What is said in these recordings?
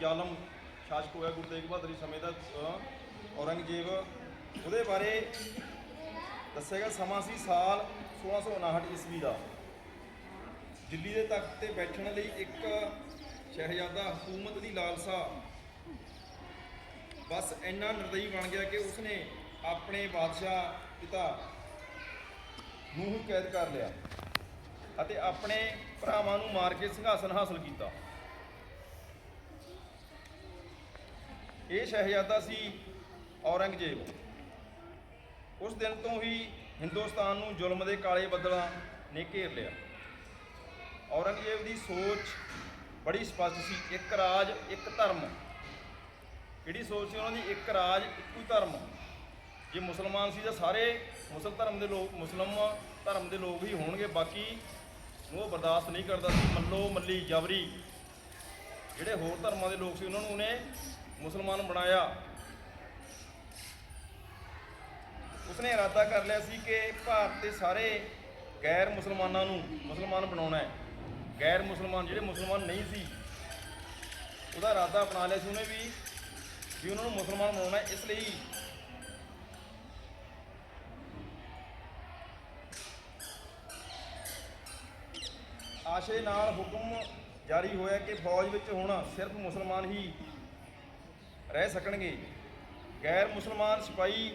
ਜ਼ਾਲਮ ਸ਼ਾਸਕ ਹੋਇਆ ਗੁਰੂ ਤੇਗ ਬਹਾਦਰ ਜੀ ਸਮੇਂ ਦਾ ਔਰੰਗਜ਼ੇਬ। ਉਹਦੇ ਬਾਰੇ ਦੱਸਿਆ ਗਿਆ ਸਮਾਂ ਸੀ ਸਾਲ 1659 ਈਸਵੀ ਦਾ। ਦਿੱਲੀ ਦੇ ਤਖਤ ਤੇ ਬੈਠਣ ਲਈ ਇੱਕ ਸ਼ਹਿਜ਼ਾਦਾ ਹਕੂਮਤ ਦੀ ਲਾਲਸਾ। ਬਸ ਇੰਨਾ ਨਿਰਦਈ ਬਣ ਗਿਆ ਕਿ ਉਸਨੇ ਆਪਣੇ ਬਾਦਸ਼ਾਹ ਪਿਤਾ ਨੂੰ ਹੀ ਕੈਦ ਕਰ ਲਿਆ ਅਤੇ ਆਪਣੇ ਭਰਾਵਾਂ ਨੂੰ ਮਾਰ ਕੇ ਸਿੰਘਾਸਨ ਹਾਸਲ ਕੀਤਾ। ਇਹ ਸ਼ਹਿਜ਼ਾਦਾ ਸੀ ਔਰੰਗਜ਼ੇਬ। ਉਸ ਦਿਨ ਤੋਂ ਹੀ ਹਿੰਦੁਸਤਾਨ ਨੂੰ ਜ਼ੁਲਮ ਦੇ ਕਾਲੇ ਬੱਦਲਾਂ ਨੇ ਘੇਰ ਲਿਆ। ਔਰੰਗਜ਼ੇਬ ਦੀ ਸੋਚ ਬੜੀ ਸਪਸ਼ਟ ਸੀ, ਇੱਕ ਰਾਜ, ਇੱਕ ਧਰਮ। ਕਿਹੜੀ ਸੋਚ ਸੀ ਉਹਨਾਂ ਦੀ? ਇੱਕ ਰਾਜ, ਇੱਕੋ ਹੀ ਧਰਮ। ਜੇ ਮੁਸਲਮਾਨ ਸੀ ਤਾਂ ਸਾਰੇ ਮੁਸਲ ਧਰਮ ਦੇ ਲੋਕ, ਮੁਸਲਮ ਧਰਮ ਦੇ ਲੋਕ ਹੀ ਹੋਣਗੇ, ਬਾਕੀ ਨੂੰ ਉਹ ਬਰਦਾਸ਼ਤ ਨਹੀਂ ਕਰਦਾ ਸੀ। ਮੱਲੋ ਮੱਲੀ ਜਬਰੀ, ਜਿਹੜੇ ਹੋਰ ਧਰਮਾਂ ਦੇ ਲੋਕ ਸੀ, ਉਹਨਾਂ ਨੂੰ ਉਹਨੇ ਮੁਸਲਮਾਨ ਬਣਾਇਆ ਉਸਨੇ ਇਰਾਦਾ ਕਰ ਲਿਆ ਸੀ ਕਿ ਭਾਰਤ ਦੇ ਸਾਰੇ ਗੈਰ ਮੁਸਲਮਾਨਾਂ ਨੂੰ ਮੁਸਲਮਾਨ ਬਣਾਉਣਾ ਹੈ ਗੈਰ ਮੁਸਲਮਾਨ, ਜਿਹੜੇ ਮੁਸਲਮਾਨ ਨਹੀਂ ਸੀ, ਉਹਦਾ ਇਰਾਦਾ ਅਪਣਾ ਲਿਆ ਸੀ ਉਹਨੇ ਵੀ ਵੀ ਉਹਨਾਂ ਨੂੰ ਮੁਸਲਮਾਨ ਬਣਾਉਣਾ ਹੈ। ਇਸ ਲਈ ਆਸ਼ੇ ਨਾਲ ਹੁਕਮ ਜਾਰੀ ਹੋਇਆ ਕਿ ਫੌਜ ਵਿੱਚ ਹੁਣ ਸਿਰਫ ਮੁਸਲਮਾਨ ਹੀ ਰਹਿ ਸਕਣਗੇ। ਗੈਰ ਮੁਸਲਮਾਨ ਸਿਪਾਹੀ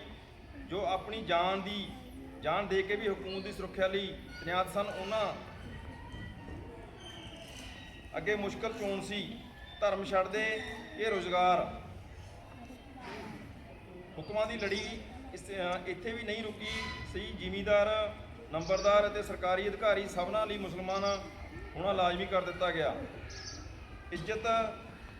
ਜੋ ਆਪਣੀ ਜਾਨ ਦੀ, ਜਾਨ ਦੇ ਕੇ ਵੀ ਹਕੂਮਤ ਦੀ ਸੁਰੱਖਿਆ ਲਈ ਤੈਨਾਤ ਸਨ, ਉਹਨਾਂ ਅੱਗੇ ਮੁਸ਼ਕਲ ਚੋਣ ਸੀ। ਧਰਮ ਛੱਡਦੇ, ਇਹ ਰੋਜ਼ਗਾਰ ਹੁਕਮਾਂ ਦੀ ਲੜੀ ਇਸ, ਇੱਥੇ ਵੀ ਨਹੀਂ ਰੁਕੀ ਸਹੀ ਜ਼ਿਮੀਦਾਰ, ਨੰਬਰਦਾਰ ਅਤੇ ਸਰਕਾਰੀ ਅਧਿਕਾਰੀ ਸਭਨਾਂ ਲਈ ਮੁਸਲਮਾਨ ਹੋਣਾ ਲਾਜ਼ਮੀ ਕਰ ਦਿੱਤਾ ਗਿਆ। ਇੱਜ਼ਤ